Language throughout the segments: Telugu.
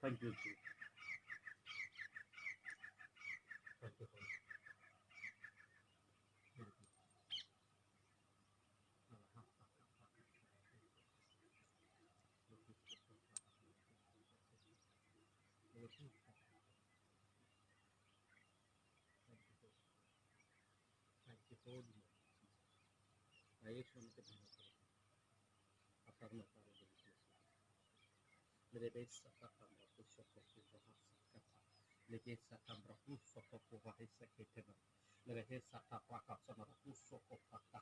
Thank you Jesus thank Lebe sakata brakusa kukuha sakata. Lebe sakata brakusa kukuha sakitena. Lebe sakata brakusa brakusa kukuha.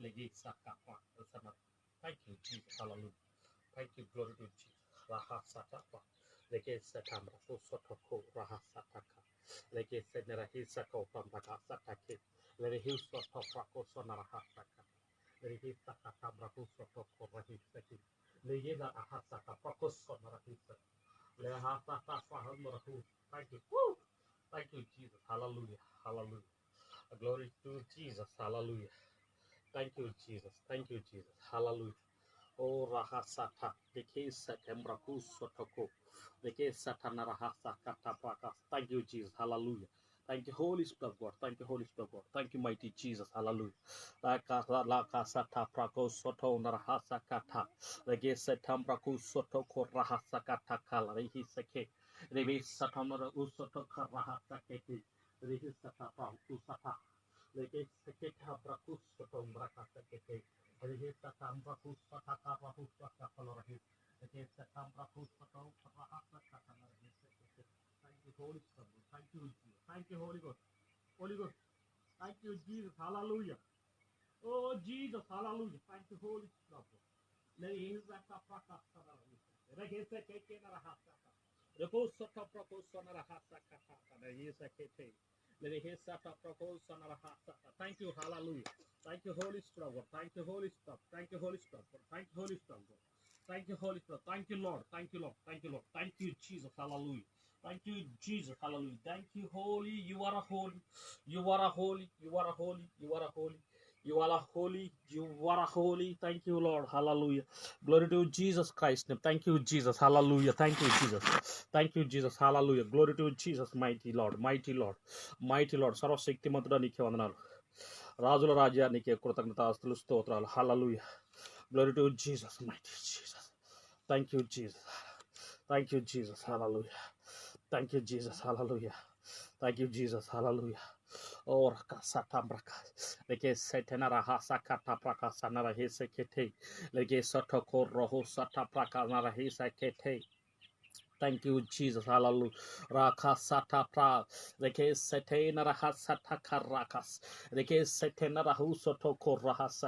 Lebe sakata brakusa Thank you, Jesus. Hallelujah. Thank you, glory to Jesus. Raha satapa. Lege sakata brakusa kukuha raha sataka. Lege senera hisa kupambaka satake. Lebe hisa kukuha kukuha raha sataka. Lebe sakata brakusa kukuha raha sataka. ليجيب لك حاسة فوكس on ركوبك لا حاسة فهم ركوب thank you. Woo! thank you Jesus. Hallelujah. Hallelujah. Glory to Jesus. Hallelujah. Thank you Jesus. Thank you Jesus. Hallelujah. Oh rahasata dekesa kemrakuso toko dekesa tanarahasa katapaka thank you Jesus. Hallelujah. Thank you, Holy Spirit of God. Thank you, Holy Spirit of God. Thank you, mighty Jesus. Hallelujah. Laka laka sata prako soto narahasa kata. Lege setam soto korahasa kata kala. Rehi seke. Rehi soto mrakasa kete. Rehi satam prako sata sata prako soto karahasa kata. Thank you, Holy Spirit. Thank you, Jesus. Thank you, Holy Ghost. Holy Ghost. Thank you, Jesus. Hallelujah. Oh, Jesus. Hallelujah. Thank you, Holy Spirit. Thank you. Hallelujah. Thank you, Holy Spirit. Thank you, Holy Spirit. Thank you, Holy Spirit. Thank you, Holy Spirit. Thank you, Holy Spirit. Thank you, Lord. Thank you, Lord. Thank you, Lord. Thank you, Jesus. Hallelujah. Thank you, Jesus. Hallelujah. Thank you, Holy. You are a holy. You are a holy. You are a holy. You are a holy. You are a holy. You are a holy. Thank you, Lord. Hallelujah. Glory to Jesus Christ. name. Thank you, Jesus. Hallelujah. Thank you, Jesus. Thank you, Jesus. Hallelujah. Glory to Jesus, mighty Lord. Mighty Lord. Mighty Lord. సర్వశక్తిమంతుడా నీకే వందనాలు రాజుల రాజ్యా నీకే కృతజ్ఞతాస్తులు స్తోత్రాలు hallelujah glory to Jesus mighty Jesus thank you Jesus thank you Jesus hallelujah Thank you, Jesus. Hallelujah. Thank you, Jesus. Hallelujah. Oh, rakasata braka. Leke setena rahasa kata prakasa narahese kete. Leke sotoko roho sata prakasa narahese kete. Thank you, Jesus. Hallelujah. Rakasata pra. Reke sete narahasata karakas. Reke sete narahusoto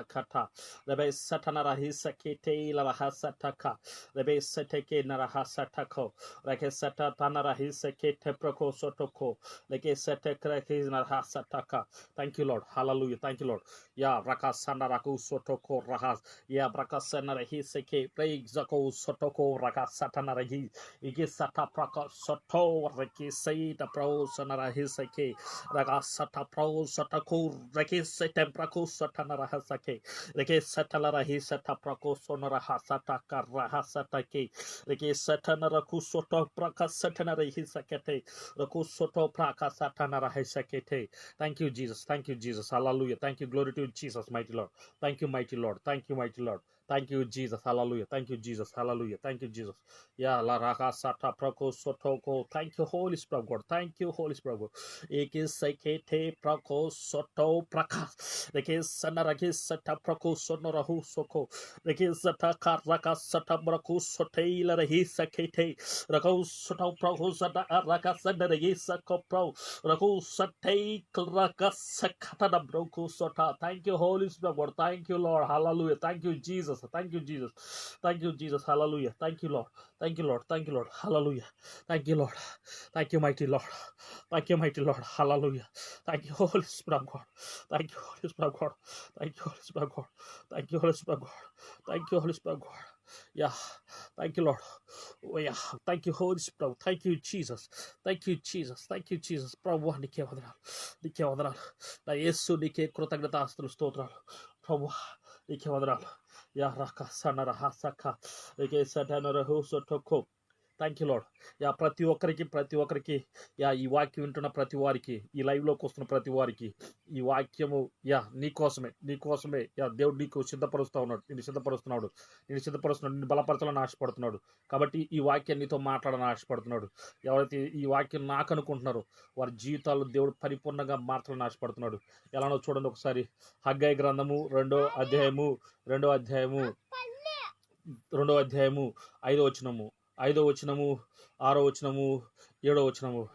kata. Rebe satana rahisa kete larahasata ka. Rebe sete ke narahasata ko. Reke seta tanarahisa kete proko sotoko. Reke sete kreke narahasata ka. Thank you, Lord. Hallelujah. Thank you, Lord. Ya rakasana raku sotoko rahas. Ya brakasana rahisa ke. Praise zako sotoko rakasatana rahis. Igi sata praka soto reki seita pro sanara hisake raga sata pro sata ko reki setem prako satana rahasake reki sata la rahisata prako sonara hasata karra hasata ke reki satana raku soto praka satana rahisakete raku soto praka satana rahisakete thank you jesus thank you jesus hallelujah thank you glory to jesus mighty lord thank you mighty lord thank you mighty lord Thank you, Jesus. Hallelujah. Thank you, Jesus. Hallelujah. Thank you, Jesus. Yeah, la raka sata prako sotoko. Thank you, Holy Spirit of God. Thank you, Holy Spirit of God. Ekis sekete prako soto praka. Rekis sanarakis sata prako sonorahu soko. Rekis sata karaka sata brako sote la rehi sekete. Rako soto prako sata raka sanda rehi sako pro. Rako sate kraka sakata da broko sota. Thank you, Holy Spirit of God. Thank you, Lord. Hallelujah. Thank you, Jesus. Thank you, Jesus. Thank you, Jesus. Hallelujah. Thank you, Lord. Thank you, Lord. Thank you, Lord. Hallelujah. Thank you, Lord. Thank you, mighty Lord. Thank you, mighty Lord. Hallelujah. Thank you, Holy Spirit of God. Thank you, Holy Spirit of God. Thank you, Holy Spirit of God. Thank you, Holy Spirit of God. Thank you, Holy Spirit of God. Yeah. Thank you, Lord. Oh, yeah. Thank you, Holy Spirit. Thank you, Jesus. Thank you, Jesus. Thank you, Jesus. ప్రభు నీకే వదనాలు నీకే వదనాలు నా యేసు నీకే కృతజ్ఞత ఆస్తులు స్తోత్రాలు ప్రభు నీకే వదనాలు యా రక సనర హసక నీకే సటనర హుసొటొకో థ్యాంక్ యూ లాడ్ యా ప్రతి ఒక్కరికి ప్రతి ఒక్కరికి యా ఈ వాక్యం వింటున్న ప్రతి వారికి ఈ లైవ్లోకి వస్తున్న ప్రతి వారికి ఈ వాక్యము యా నీ కోసమే నీ కోసమే యా దేవుడు నీకు సిద్ధపరుస్తూ ఉన్నాడు నేను సిద్ధపరుస్తున్నాడు నేను సిద్ధపరుస్తున్నాడు నేను బలపరచాలని ఆశపడుతున్నాడు. కాబట్టి ఈ వాక్యం నీతో మాట్లాడాలని ఆశపడుతున్నాడు. ఎవరైతే ఈ వాక్యం నాకు అనుకుంటున్నారో వారి జీవితాల్లో దేవుడు పరిపూర్ణంగా మార్చాలని ఆశపడుతున్నాడు. ఎలానో చూడండి ఒకసారి. హగ్గాయి గ్రంథము రెండో అధ్యాయము రెండో అధ్యాయము రెండో అధ్యాయము ఐదో వచనము. ఐదో వచనము ఆరో వచనము ఏడో వచనము.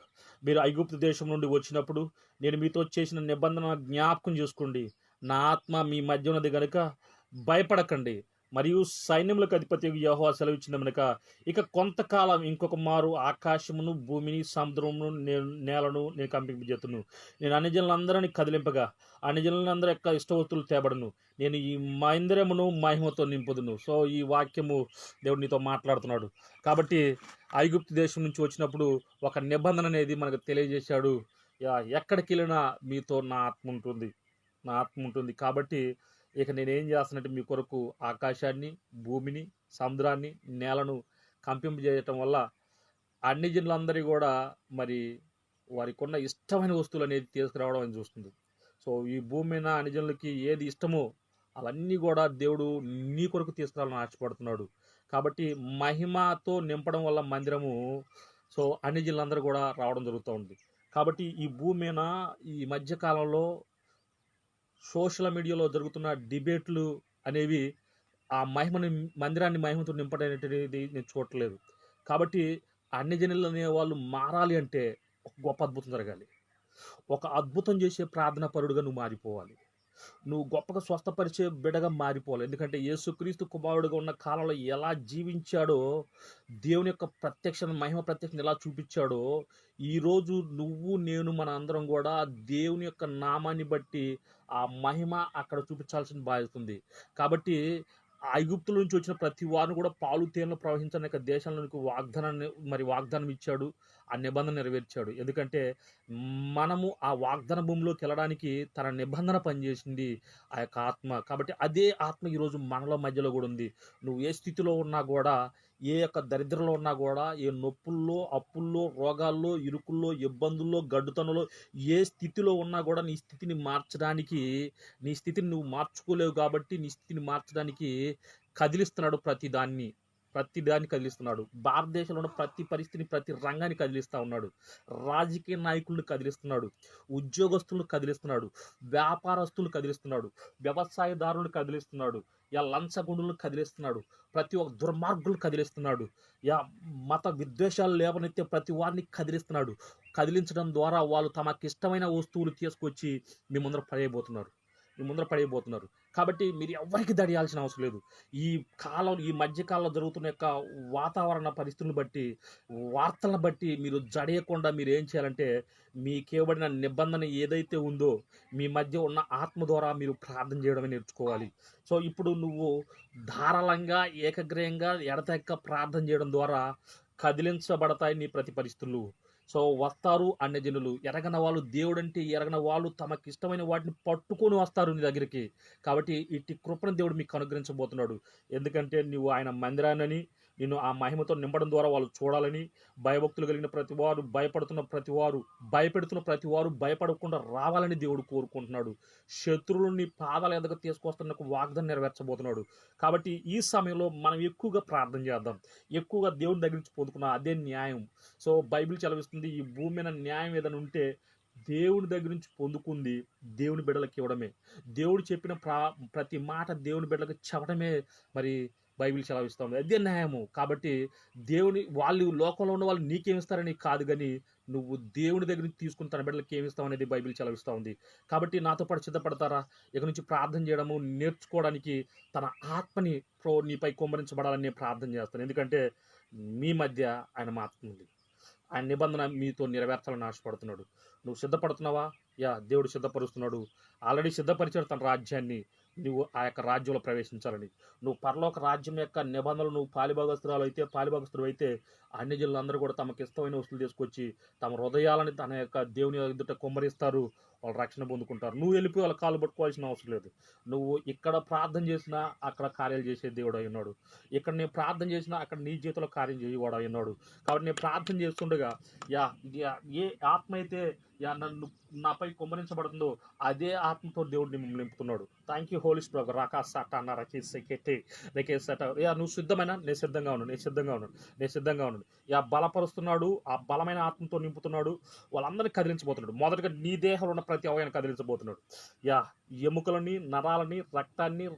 మీరు ఐగుప్తు దేశం నుండి వచ్చినప్పుడు నేను మీతో చేసిన నిబంధన జ్ఞాపకం చేసుకోండి. నా ఆత్మ మీ మధ్య ఉన్నది కనుక భయపడకండి. మరియు సైన్యములకు అధిపతి యహోవా సెలవిచ్చిన కనుక ఇక కొంతకాలం ఇంకొక మారు ఆకాశమును భూమిని సముద్రమును నేను నేలను నేను కంపింపజేతును. నేను అన్యజనులందరినీ కదిలింపగా అన్ని యొక్క ఇష్టవస్తులు తేబడను. నేను ఈ మందిరమును మహిమతో నింపుదును. సో ఈ వాక్యము దేవుడు నీతో మాట్లాడుతున్నాడు. కాబట్టి ఐగుప్తు దేశం నుంచి వచ్చినప్పుడు ఒక నిబంధన అనేది మనకు తెలియజేశాడు. ఎక్కడికి వెళ్ళినా మీతో నా ఆత్మ ఉంటుంది. నా ఆత్మ ఉంటుంది. కాబట్టి ఇక నేనేం చేస్తానంటే మీ కొరకు ఆకాశాన్ని భూమిని సముద్రాన్ని నేలను కంపింపజేయటం వల్ల అన్ని జనులందరి కూడా మరి వారికి ఉన్న ఇష్టమైన వస్తువులు అనేది తీసుకురావడం అని చూస్తుంది. సో ఈ భూమి మీద అన్ని జనులకి ఏది ఇష్టమో అవన్నీ కూడా దేవుడు నీ కొరకు తీసుకురావాలని ఆశపడుతున్నాడు. కాబట్టి మహిమతో నింపడం వల్ల మందిరము సో అన్ని జిల్లందరూ కూడా రావడం జరుగుతూ ఉంది. కాబట్టి ఈ భూమి మీద ఈ మధ్యకాలంలో సోషల్ మీడియాలో జరుగుతున్న డిబేట్లు అనేవి ఆ మహిమని మందిరాన్ని మహిమతో నింపడం నేను చూడట్లేదు. కాబట్టి అన్ని జనులు అనే వాళ్ళు మారాలి అంటే ఒక గొప్ప అద్భుతం జరగాలి. ఒక అద్భుతం చేసే ప్రార్థన పరుడుగా నువ్వు మారిపోవాలి. నువ్వు గొప్పగా స్వస్థపరిచే బిడగా మారిపోవాలి. ఎందుకంటే యేసుక్రీస్తు కుమారుడుగా ఉన్న కాలంలో ఎలా జీవించాడో దేవుని యొక్క ప్రత్యక్ష మహిమ ప్రత్యక్షను ఎలా చూపించాడో ఈరోజు నువ్వు నేను మన అందరం కూడా దేవుని యొక్క నామాన్ని బట్టి ఆ మహిమ అక్కడ చూపించాల్సిన బాధ్యత ఉంది. కాబట్టి ఐగుప్తుల నుంచి వచ్చిన ప్రతి వారిని కూడా పాలు తేనెలు ప్రవహించిన దేశాలకు వాగ్దానాన్ని మరి వాగ్దానం ఇచ్చాడు ఆ నిబంధన నెరవేర్చాడు. ఎందుకంటే మనము ఆ వాగ్దాన భూమిలోకి వెళ్ళడానికి తన నిబంధన పనిచేసింది ఆ యొక్క ఆత్మ. కాబట్టి అదే ఆత్మ ఈరోజు మనలో మధ్యలో కూడా ఉంది. నువ్వు ఏ స్థితిలో ఉన్నా కూడా ఏ యొక్క దరిద్రంలో ఉన్నా కూడా ఏ నొప్పుల్లో అప్పుల్లో రోగాల్లో ఇరుకుల్లో ఇబ్బందుల్లో గడ్డుతనంలో ఏ స్థితిలో ఉన్నా కూడా నీ స్థితిని మార్చడానికి నీ స్థితిని నువ్వు మార్చుకోలేవు కాబట్టి నీ స్థితిని మార్చడానికి కదిలిస్తున్నాడు ప్రతి దాన్ని. ప్రతి దాన్ని కదిలిస్తున్నాడు. భారతదేశంలో ఉన్న ప్రతి పరిస్థితిని ప్రతి రంగాన్ని కదిలిస్తూ ఉన్నాడు. రాజకీయ నాయకులను కదిలిస్తున్నాడు. ఉద్యోగస్తులను కదిలిస్తున్నాడు. వ్యాపారస్తులను కదిలిస్తున్నాడు. వ్యవసాయదారులను కదిలిస్తున్నాడు. యా లంచగుండులను కదిలిస్తున్నాడు. ప్రతి ఒక్క దుర్మార్గులను కదిలిస్తున్నాడు. యా మత విద్వేషాలు లేవనెత్తే ప్రతి వారిని కదిలిస్తున్నాడు. కదిలించడం ద్వారా వాళ్ళు తమకిష్టమైన వస్తువులు తీసుకొచ్చి మీ ముందర పడేయబోతున్నారు. మీ ముందర పడిపోతున్నారు కాబట్టి మీరు ఎవరికి దడియాల్సిన అవసరం లేదు. ఈ కాలం ఈ మధ్యకాలంలో జరుగుతున్న యొక్క వాతావరణ పరిస్థితులను బట్టి వార్తలను బట్టి మీరు జడేయకుండా మీరు ఏం చేయాలంటే మీకు నిబంధన ఏదైతే ఉందో మీ మధ్య ఉన్న ఆత్మ ద్వారా మీరు ప్రార్థన చేయడమే నేర్చుకోవాలి. సో ఇప్పుడు నువ్వు ధారాళంగా ఏకగ్రయంగా ఎడతెక్క ప్రార్థన చేయడం ద్వారా కదిలించబడతాయి నీ ప్రతి పరిస్థితులు. సో వస్తారు అన్యజనులు ఎరగన వాళ్ళు దేవుడంటే ఎరగన వాళ్ళు తమకిష్టమైన వాటిని పట్టుకొని వస్తారు నీ దగ్గరికి. కాబట్టి ఇట్టి కృపను దేవుడు మీకు అనుగ్రహించబోతున్నాడు. ఎందుకంటే నువ్వు ఆయన మందిరానని నిన్ను ఆ మహిమతో నింపడం ద్వారా వాళ్ళు చూడాలని భయభక్తులు కలిగిన ప్రతి వారు భయపడుతున్న ప్రతి వారు భయపెడుతున్న ప్రతి వారు భయపడకుండా రావాలని దేవుడు కోరుకుంటున్నాడు. శత్రువులను నీ పాదాల ఎదగ తీసుకొస్తున్న ఒక నెరవేర్చబోతున్నాడు. కాబట్టి ఈ సమయంలో మనం ఎక్కువగా ప్రార్థన చేద్దాం. ఎక్కువగా దేవుని దగ్గర నుంచి పొందుకున్న అదే న్యాయం. సో బైబిల్ చదివిస్తుంది ఈ భూమి మీద న్యాయం ఏదైనా ఉంటే దేవుని దగ్గర నుంచి పొందుకుంది దేవుని బిడ్డలకి ఇవ్వడమే. దేవుడు చెప్పిన ప్రా ప్రతి మాట దేవుని బిడ్డలకు చెప్పడమే మరి బైబిల్ సెలవిస్తుంది. అదే న్యాయము. కాబట్టి దేవుని వాళ్ళు లోకంలో ఉన్న వాళ్ళు నీకేమిస్తారని కాదు కానీ నువ్వు దేవుని దగ్గర నుంచి తీసుకుని తన బిడ్డలకి ఏమిస్తావు అనేది బైబిల్ సెలవిస్తూ ఉంది కాబట్టి నాతో పాటు సిద్ధపడతారా? ఇక నుంచి ప్రార్థన చేయడము నేర్చుకోవడానికి తన ఆత్మని ప్రో నీపై కుమ్మరించబడాలని నేను ప్రార్థన చేస్తాను. ఎందుకంటే మీ మధ్య ఆయన మాత్రం ఉంది. ఆయన నిబంధన మీతో నెరవేర్చాలని ఆశపడుతున్నాడు. నువ్వు సిద్ధపడుతున్నావా? యా దేవుడు సిద్ధపరుస్తున్నాడు. ఆల్రెడీ సిద్ధపరిచాడు తన రాజ్యాన్ని. నువ్వు ఆ యొక్క రాజ్యంలో ప్రవేశించాలని. నువ్వు పరలోక రాజ్యం యొక్క నిబంధనలు నువ్వు పాలిభాగస్తురాలు అయితే పాలిభాగస్తులు అయితే అన్ని జిల్లందరూ కూడా తమకు ఇష్టమైన వస్తువులు తీసుకొచ్చి తమ హృదయాలని తన యొక్క దేవుని ఎదుట కుమ్మరిస్తారు. వాళ్ళు రక్షణ పొందుకుంటారు. నువ్వు వెళ్ళిపోయి వాళ్ళ కాలు పట్టుకోవాల్సిన అవసరం లేదు. నువ్వు ఇక్కడ ప్రార్థన చేసినా అక్కడ కార్యాలు చేసే దేవుడు అయి ఉన్నాడు. ఇక్కడ నేను ప్రార్థన చేసినా అక్కడ నీ జీవితంలో కార్యం చేయవాడు అయి ఉన్నాడు. కాబట్టి నేను ప్రార్థన చేస్తుండగా యా యా, ఏ ఆత్మ అయితే యా నన్ను నాపై కుమ్మరించబడుతుందో అదే ఆత్మతో దేవుడు మిమ్మల్ని నింపుతున్నాడు. థ్యాంక్ యూ హోలీస్ ప్రభు రాకా సాట అన్న రకేష్ సెకెట్టే రకేష్ యా నువ్వు సిద్ధమైనా? నేను సిద్ధంగా ఉన్నాను. నేను సిద్ధంగా ఉన్నాను. నేను సిద్ధంగా ఉన్నాను. యా బలపరుస్తున్నాడు. ఆ బలమైన ఆత్మతో నింపుతున్నాడు. వాళ్ళందరినీ కదిలించబోతున్నాడు. మొదటగా నీ దేహంలో ఉన్న ప్రతి అవయాన్ని కదిలించబోతున్నాడు. యా ఎముకలని నరాలని రక్తాన్ని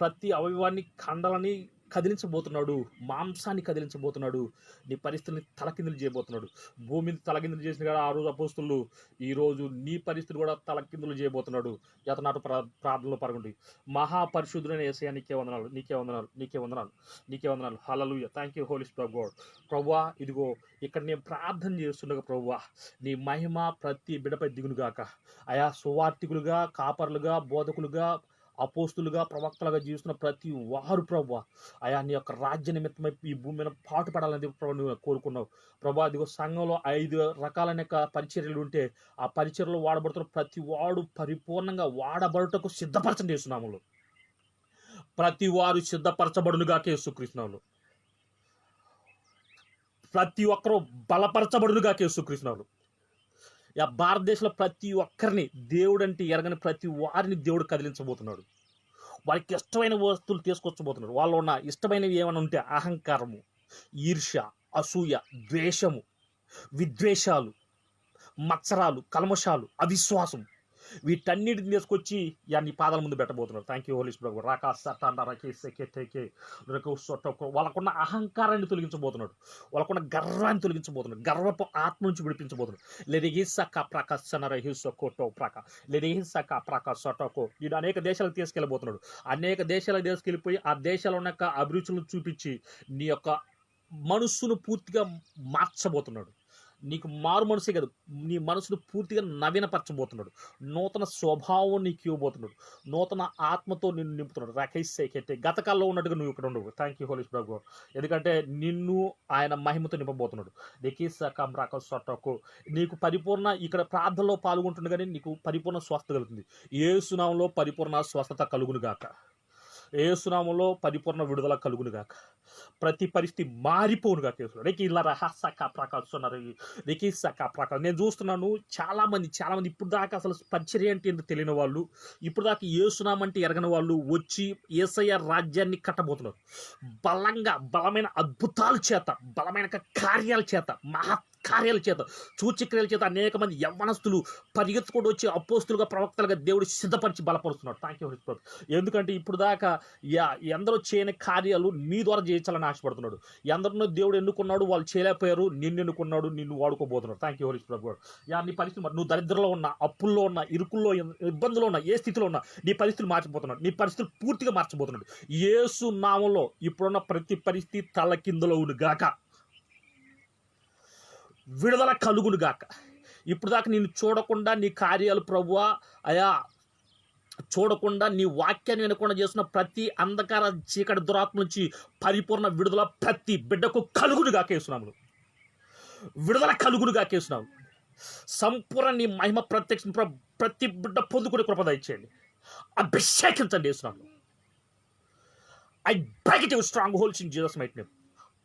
ప్రతి అవయవాన్ని కండలని కదిలించబోతున్నాడు. మాంసాన్ని కదిలించబోతున్నాడు. నీ పరిస్థితిని తలకిందులు చేయబోతున్నాడు. భూమిని తలకిందులు చేసిన కదా ఆ రోజు అపోస్తులు ఈ రోజు నీ పరిస్థితి కూడా తలకిందులు చేయబోతున్నాడు. యతనాటు ప్రా ప్రార్థనలో పాల్గొండి. మహాపరిశుద్ధుడైన ఏసయ్య నీకే వందనాలు. నీకే వందనాలు. నీకే వందనాలు. నీకే వందనాలు. హలలుయ థ్యాంక్ యూ హోలీ స్ప్రవ్ గోడ్ ప్రవ్వా ఇదిగో ఇక్కడ నేను ప్రార్థన చేస్తుండగా ప్రవ్వా నీ మహిమ ప్రతి బిడపై దిగునుగాక అయా సువార్థికులుగా కాపర్లుగా బోధకులుగా అపోస్తులుగా ప్రవక్తలుగా జీవిస్తున్న ప్రతి వారు ప్రభు అయా నీ యొక్క రాజ్య నిమిత్తమై ఈ భూమి మీద పాటు పడాలని ప్రభు నువ్వు కోరుకున్నావు. ప్రభా అదిగో సంఘంలో ఐదు రకాలైన పరిచర్యలు ఉంటే ఆ పరిచర్యలో వాడబడుతున్న ప్రతి వాడు పరిపూర్ణంగా వాడబడుటకు సిద్ధపరచండి చేస్తున్నాములు ప్రతి వారు సిద్ధపరచబడునుగా కేసుకృష్ణాలు ప్రతి ఒక్కరూ బలపరచబడునుగా కేసుకృష్ణాలు భారతదేశంలో ప్రతి ఒక్కరిని దేవుడు అంటే ఎరగని ప్రతి వారిని దేవుడు కదిలించబోతున్నాడు. వారికి ఇష్టమైన వస్తువులు తీసుకొచ్చబోతున్నాడు. వాళ్ళు ఉన్న ఇష్టమైనవి ఏమైనా ఉంటే అహంకారము ఈర్ష్య అసూయ ద్వేషము విద్వేషాలు మత్సరాలు కల్మషాలు అవిశ్వాసం వీటన్నిటిని తీసుకొచ్చి యా నీ పాదాల ముందు పెట్టబోతున్నారు. థ్యాంక్ యూ హోలీస్ ప్రభు రాకా సటాండా రకే వాళ్ళకున్న అహంకారాన్ని తొలగించబోతున్నాడు. వాళ్ళకున్న గర్వాన్ని తొలగించబోతున్నాడు. గర్వపు ఆత్మ నుంచి విడిపించబోతున్నాడు. లెరిగిసక ప్రకాశన రహిసో కోటో ప్రక. లెరిగిసక ప్రకాశటకో వీడు అనేక దేశాలకు తీసుకెళ్ళబోతున్నాడు. అనేక దేశాలకు తీసుకెళ్ళిపోయి ఆ దేశాల ఉన్న అభిరుచులను చూపించి నీ యొక్క మనస్సును పూర్తిగా మార్చబోతున్నాడు. నీకు మారు మనసే కాదు. నీ మనసును పూర్తిగా నవీనపరచబోతున్నాడు. నూతన స్వభావం నీకు ఇవ్వబోతున్నాడు. నూతన ఆత్మతో నిన్ను నింపుతున్నాడు. రాకేష్ సేకెట్టే గతకాల్లో ఉన్నట్టుగా నువ్వు ఇక్కడ ఉండవు థ్యాంక్ యూ హోలీష్ ప్రభు ఎందుకంటే నిన్ను ఆయన మహిమతో నింపబోతున్నాడు. రేకేష్ కమ్ రాక సొట్టకు. నీకు పరిపూర్ణ ఇక్కడ ప్రార్థనలో పాల్గొంటుండగానే నీకు పరిపూర్ణ స్వస్థత కలుగుతుంది. ఏ సునామంలో పరిపూర్ణ స్వస్థత కలుగునుగాక ఏ సునామంలో పరిపూర్ణ విడుదల కలుగునుగాక గాక. ప్రతి పరిస్థితి మారిపోనుగా కేసులో రేకి ఇలా రహస్య ప్రకాశిస్తున్నారు రేకి సక ప్రకాశం నేను చూస్తున్నాను చాలా మంది చాలా మంది ఇప్పుడు దాకా అసలు పరిచర్య అంటే ఏంటో తెలియని వాళ్ళు ఇప్పుడు దాకా ఏసునామంటే ఎరగని వాళ్ళు వచ్చి ఏసయ్య రాజ్యాన్ని కట్టబోతున్నారు. బలంగా బలమైన అద్భుతాల చేత బలమైన కార్యాల చేత మహా కార్యాల చేత సూచక్రియల చేత అనేక మంది యవ్వనస్తులు పరిగెత్తుకుంటూ వచ్చి అపోస్తులుగా ప్రవక్తలుగా దేవుడు సిద్ధపరిచి బలపరుస్తున్నాడు. థ్యాంక్ యూ ఎందుకంటే ఇప్పుడు దాకా ఎందరో చేయని కార్యాలు నీ ద్వారా చేయించాలని ఆశపడుతున్నాడు. ఎందరినో దేవుడు ఎన్నుకున్నాడు వాళ్ళు చేయలేకపోయారు నిన్ను ఎన్నుకున్నాడు నిన్ను వాడుకోబోతున్నాడు. థ్యాంక్ యూ హోలీ ప్రభు యా నీ పరిస్థితి మరి నువ్వు దరిద్రంలో ఉన్న అప్పుల్లో ఉన్న ఇరుకుల్లో ఇబ్బందులో ఉన్న ఏ స్థితిలో ఉన్నా నీ పరిస్థితులు మార్చిపోతున్నాడు. నీ పరిస్థితులు పూర్తిగా మార్చిపోతున్నాడు. ఏసు నామంలో ఇప్పుడున్న ప్రతి పరిస్థితి తలకిందులో గాక. విడుదల కలుగును గాక. ఇప్పుడు దాకా నేను చూడకుండా నీ కార్యాలు ప్రభువా అయా చూడకుండా నీ వాక్యాన్ని వినకుండా చేసిన ప్రతి అంధకార చీకటి దురాత్మ నుంచి పరిపూర్ణ విడుదల ప్రతి బిడ్డకు కలుగును కేసునాములు విడుదల కలుగును కేసునాము సంపూర్ణ నీ మహిమ ప్రత్యక్ష ప్రతి బిడ్డ పొందుకునే కృపద ఇచ్చేయండి అభిషేకించండి వేసునాము I break strong holds in Jesus mighty name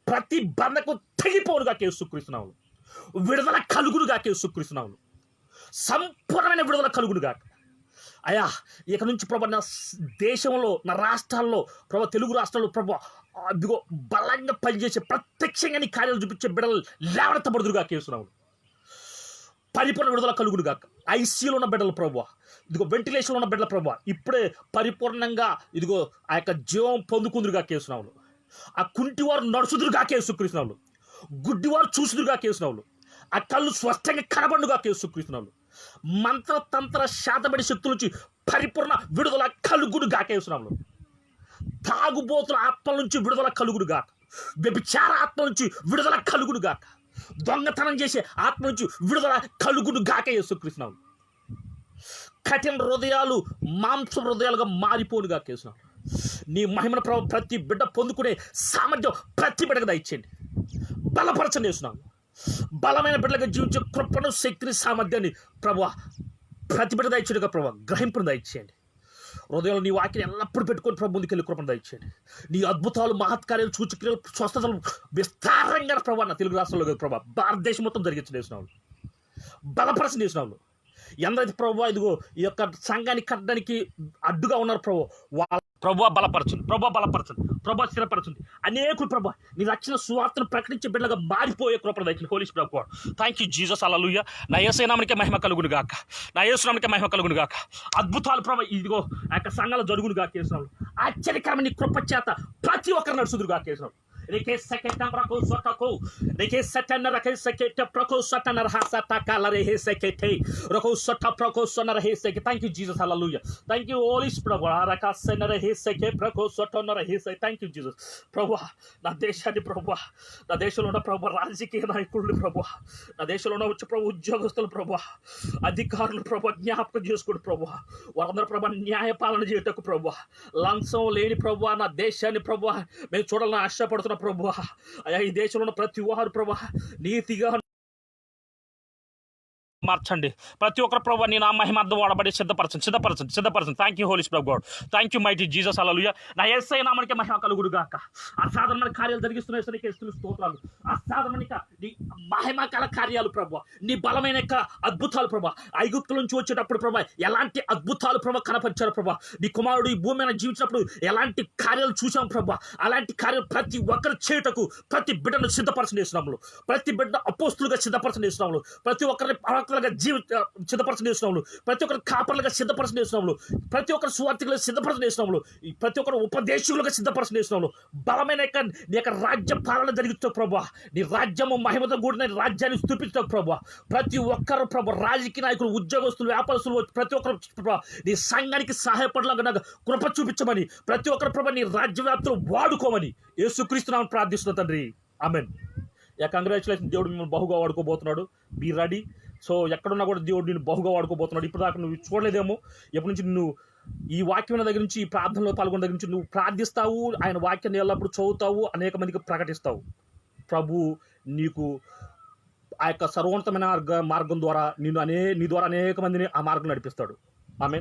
ప్రతి బంధకు తెగిపోనుగా కేసుకరిస్తున్నాము విడుదల కలుగునుగా కేసుకరిస్తున్నాము సంపూర్ణమైన విడుదల కలుగునుగా అయ్యా ఇక నుంచి ప్రభా నా దేశంలో నా రాష్ట్రాల్లో ప్రభా తెలుగు రాష్ట్రాల్లో ప్రభా అదిగో బలంగా పనిచేసే ప్రత్యక్షంగా నీ కార్యాలు చూపించే బిడ్డలు లేవనెత్తబడుదురుగా కేసున్నాము పరిపూర్ణ విడుదల కలుగునుగా ఐసీలో ఉన్న బిడ్డలు ప్రభు ఇదిగో వెంటిలేషన్లో ఉన్న బిడ్డల ప్రభు ఇప్పుడే పరిపూర్ణంగా ఇదిగో ఆ యొక్క జీవం పొందుకుందురుగా కేసునావులు ఆ కుంటివారు నడుచుదురుగా కేసుకృష్ణావులు గుడ్డివారు చూసుదురుగా కేసునావులు ఆ కళ్ళు స్పష్టంగా కనబండుగా కేసుకృష్ణావులు మంత్ర తంత్ర శాతబడి శక్తుల నుంచి పరిపూర్ణ విడుదల కలుగుడు గాకేస్తున్నాము తాగుబోతుల ఆత్మల నుంచి విడుదల కలుగుడు గాక. వ్యభిచార ఆత్మ నుంచి విడుదల కలుగుడు గాక. దొంగతనం చేసే ఆత్మ నుంచి విడుదల కలుగుడు గాక యేసుకృష్ణాలు కఠిన హృదయాలు మాంస హృదయాలుగా మారిపోనుగా కేసున్నావు నీ మహిమను ప్రభావ ప్రతి బిడ్డ పొందుకునే సామర్థ్యం ప్రతి బిడ్డకు దయచేయండి. బలపరచండి వేస్తున్నాను బలమైన బిడ్డలుగా జీవించే కృపను శక్తిని సామర్థ్యాన్ని ప్రభు ప్రతిబిడ దయచేయడుగా ప్రభు గ్రహింపును దయచేయండి. హృదయంలో నీ వాక్యం ఎల్లప్పుడూ పెట్టుకొని ప్రభు ముందుకెళ్ళి కృపను దయచేయండి. నీ అద్భుతాలు మహత్కార్యాలు సూచక్రియలు స్వస్థతలు విస్తారంగా ప్రభా నా తెలుగు రాష్ట్రంలో కాదు ప్రభా. భారతదేశం మొత్తం జరిగించిన వేసినావు బలపరచని వేసినావు ఎందరైతే ప్రభు ఇదిగో ఈ యొక్క సంఘాన్ని కట్టడానికి అడ్డుగా ఉన్నారు ప్రభు వాళ్ళ ప్రభు బలపరచండి ప్రభు బలపరచండి ప్రభు స్థిరపరచండి అనేకులు ప్రభు నీ రక్షణ సువార్తను ప్రకటించే బిడ్డగా మారిపోయే కృపణ దయచేసి పోలీస్ ప్రభు థ్యాంక్ యూ జీసస్ అలలుయ నా యేసైనామనికే మహిమ కలుగును గాక. నా యేసునామనికే మహిమ కలుగును గాక. అద్భుతాలు ప్రభు ఇదిగో ఆ యొక్క సంఘాలు జరుగును గాక వేసినాడు ఆశ్చర్యకరమైన కృప చేత ప్రతి ఒక్కరు నడుచుదురు గాక వేసినాడు Reke seketa brako sotako. Reke setana rake seketa proko satana rahasata kala rehe sekete. Roko sota proko sona rehe seke. Thank you, Jesus. Hallelujah. Thank you, Holy Spirit. Raka sena rehe seke proko sotona rehe seke. Thank you, Jesus. ప్రభా నా దేశాన్ని ప్రభా నా దేశంలో ఉన్న ప్రభా రాజకీయ నాయకులు ప్రభా నా దేశంలో ఉన్న వచ్చే ప్రభు ఉద్యోగస్తులు ప్రభా అధికారులు ప్రభా జ్ఞాపకం చేసుకోండి ప్రభా వారందరూ ప్రభా న్యాయపాలన చేయటకు ప్రభా లంచం లేని ప్రభా నా దేశాన్ని ప్రభా మేము చూడాలని ఆశపడుతున్న ప్రభు అయ్యా ఈ దేశంలో ఉన్న ప్రతి వారు ప్రభా నీతిగా మార్చండి. ప్రతి ఒక్కరు ప్రభు నీ నా మహిమార్థం వాడబడి సిద్ధపరచండి సిద్ధపరచండి సిద్ధపరచండి. Thank you holy Prabhu God thank you mighty Jesus hallelujah నా ఎస్ఐ నామనికి మహిమ కలుగుడు గాక. అసాధారణ కార్యాలు జరిగిస్తున్న ఎస్ఐకి ఇస్తున్న స్తోత్రాలు. అసాధారణ నీ మహిమకల కార్యాలు ప్రభు. నీ బలమైన అద్భుతాలు ప్రభా. ఐగుప్తు నుంచి వచ్చేటప్పుడు ప్రభా ఎలాంటి అద్భుతాలు ప్రభా కనపరిచారు ప్రభా? నీ కుమారుడు ఈ భూమి మీద జీవించినప్పుడు ఎలాంటి కార్యాలు చూసాం ప్రభా? అలాంటి కార్యాలు ప్రతి ఒక్కరు చేయుటకు ప్రతి బిడ్డను సిద్ధపరచని ప్రతి బిడ్డ అపోస్తులుగా సిద్ధపరచని ప్రతి ఒక్కరిని ప్రవక్తలుగా జీవి సిద్ధపరచని చేసినాములు ప్రతి ఒక్కరు కాపర్లుగా సిద్ధపరచని చేసినాములు ప్రతి ఒక్కరు సువార్థికులుగా సిద్ధపరచని చేసినాములు ప్రతి ఒక్కరు ఉపదేశకులుగా సిద్ధపరచని చేసినాములు బలమైన యొక్క నీ యొక్క రాజ్య పాలన జరుగుతుంది ప్రభా. నీ రాజ్యము మహిమతో కూడిన రాజ్యాన్ని స్థూపించడం ప్రభా. ప్రతి ఒక్కరు ప్రభా రాజకీయ నాయకులు ఉద్యోగస్తులు వ్యాపారస్తులు ప్రతి ఒక్కరు ప్రభా నీ సంఘానికి సహాయపడలాగా నాకు కృప చూపించమని ప్రతి ఒక్కరు ప్రభా నీ రాజ్య వ్యాప్తులు వాడుకోమని యేసుక్రీస్తున్నామని ప్రార్థిస్తున్నా తండ్రి. ఆమెన్. యా కంగ్రాచులేషన్ దేవుడు మిమ్మల్ని బహుగా వాడుకోబోతున్నాడు. బీ రెడీ సో ఎక్కడున్నా కూడా దేవుడు నేను బహుగా వాడుకోబోతున్నాడు. ఇప్పుడు దాకా నువ్వు చూడలేదేమో. ఎప్పటి నుంచి నువ్వు ఈ వాక్యం దగ్గర నుంచి ఈ ప్రార్థనలో పాల్గొన్న దగ్గర నుంచి నువ్వు ప్రార్థిస్తావు ఆయన వాక్యాన్ని ఎల్లప్పుడు చదువుతావు అనేక మందికి ప్రకటిస్తావు. ప్రభు నీకు ఆ యొక్క సర్వోన్నతమైన మార్గం ద్వారా నేను అనే నీ ద్వారా అనేక మందిని ఆ మార్గం నడిపిస్తాడు. ఆమె